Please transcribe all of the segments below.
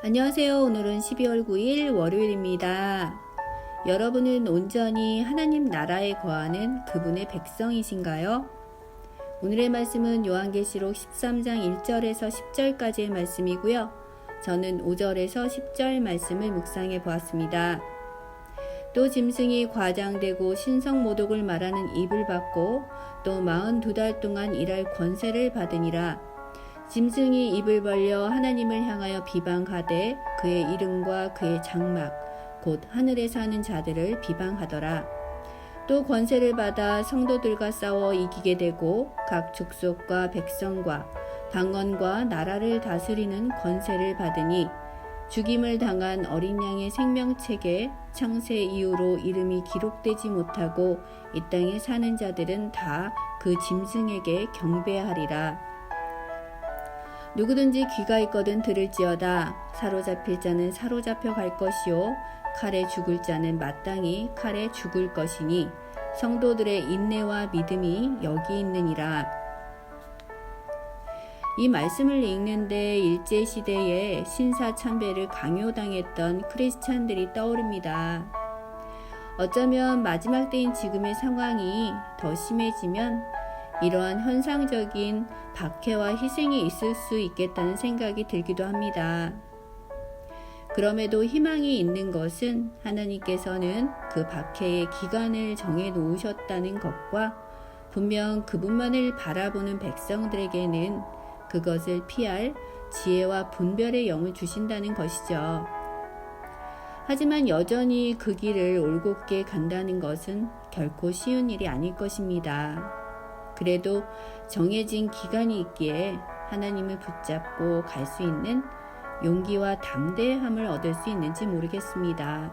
안녕하세요. 오늘은 12월 9일 월요일입니다. 여러분은 온전히 하나님 나라에 거하는 그분의 백성이신가요? 오늘의 말씀은 요한계시록 13장 1절에서 10절까지의 말씀이고요. 저는 5절에서 10절 말씀을 묵상해 보았습니다. 또 짐승이 과장되고 신성 모독을 말하는 입을 받고 또 42달 동안 일할 권세를 받으니라. 짐승이 입을 벌려 하나님을 향하여 비방하되 그의 이름과 그의 장막 곧 하늘에 사는 자들을 비방하더라. 또 권세를 받아 성도들과 싸워 이기게 되고 각 족속과 백성과 방언과 나라를 다스리는 권세를 받으니 죽임을 당한 어린 양의 생명책에 창세 이후로 이름이 기록되지 못하고 이 땅에 사는 자들은 다 그 짐승에게 경배하리라. 누구든지 귀가 있거든 들을지어다. 사로잡힐 자는 사로잡혀 갈 것이요. 칼에 죽을 자는 마땅히 칼에 죽을 것이니 성도들의 인내와 믿음이 여기 있느니라. 이 말씀을 읽는데 일제 시대에 신사 참배를 강요당했던 크리스찬들이 떠오릅니다. 어쩌면 마지막 때인 지금의 상황이 더 심해지면 이러한 현상적인 박해와 희생이 있을 수 있겠다는 생각이 들기도 합니다. 그럼에도 희망이 있는 것은 하나님께서는 그 박해의 기간을 정해 놓으셨다는 것과 분명 그분만을 바라보는 백성들에게는 그것을 피할 지혜와 분별의 영을 주신다는 것이죠. 하지만 여전히 그 길을 올곧게 간다는 것은 결코 쉬운 일이 아닐 것입니다. 그래도 정해진 기간이 있기에 하나님을 붙잡고 갈 수 있는 용기와 담대함을 얻을 수 있는지 모르겠습니다.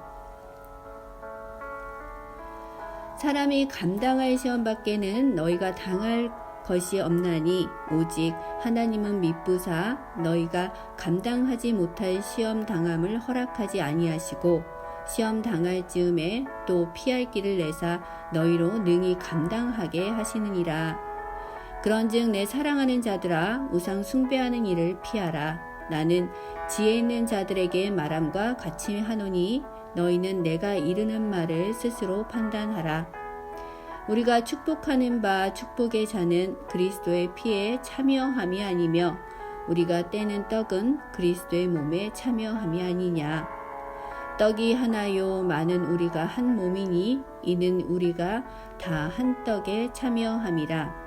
사람이 감당할 시험 밖에는 너희가 당할 것이 없나니 오직 하나님은 미쁘사 너희가 감당하지 못할 시험 당함을 허락하지 아니하시고 시험 당할 즈음에 또 피할 길을 내사 너희로 능히 감당하게 하시느니라. 그런즉 내 사랑하는 자들아 우상 숭배하는 일을 피하라. 나는 지혜 있는 자들에게 말함과 같이 하노니 너희는 내가 이르는 말을 스스로 판단하라. 우리가 축복하는 바 축복의 자는 그리스도의 피에 참여함이 아니며 우리가 떼는 떡은 그리스도의 몸에 참여함이 아니냐. 떡이 하나요. 많은 우리가 한 몸이니 이는 우리가 다 한 떡에 참여함이라.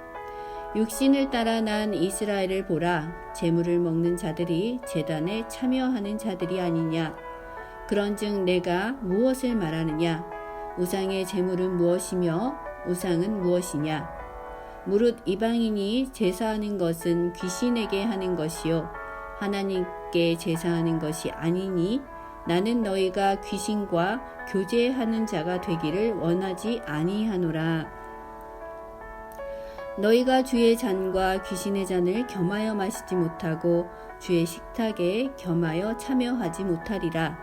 육신을 따라 난 이스라엘을 보라. 재물을 먹는 자들이 재단에 참여하는 자들이 아니냐. 그런즉 내가 무엇을 말하느냐? 우상의 재물은 무엇이며 우상은 무엇이냐? 무릇 이방인이 제사하는 것은 귀신에게 하는 것이요. 하나님께 제사하는 것이 아니니 나는 너희가 귀신과 교제하는 자가 되기를 원하지 아니하노라. 너희가 주의 잔과 귀신의 잔을 겸하여 마시지 못하고 주의 식탁에 겸하여 참여하지 못하리라.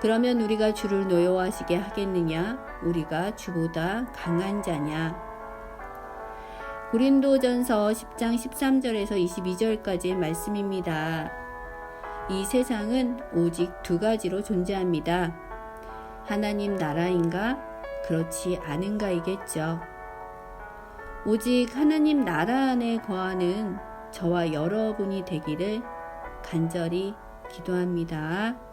그러면 우리가 주를 노여워하시게 하겠느냐? 우리가 주보다 강한 자냐? 고린도전서 10장 13절에서 22절까지의 말씀입니다. 이 세상은 오직 두 가지로 존재합니다. 하나님 나라인가? 그렇지 않은가이겠죠. 오직 하나님 나라 안에 거하는 저와 여러분이 되기를 간절히 기도합니다.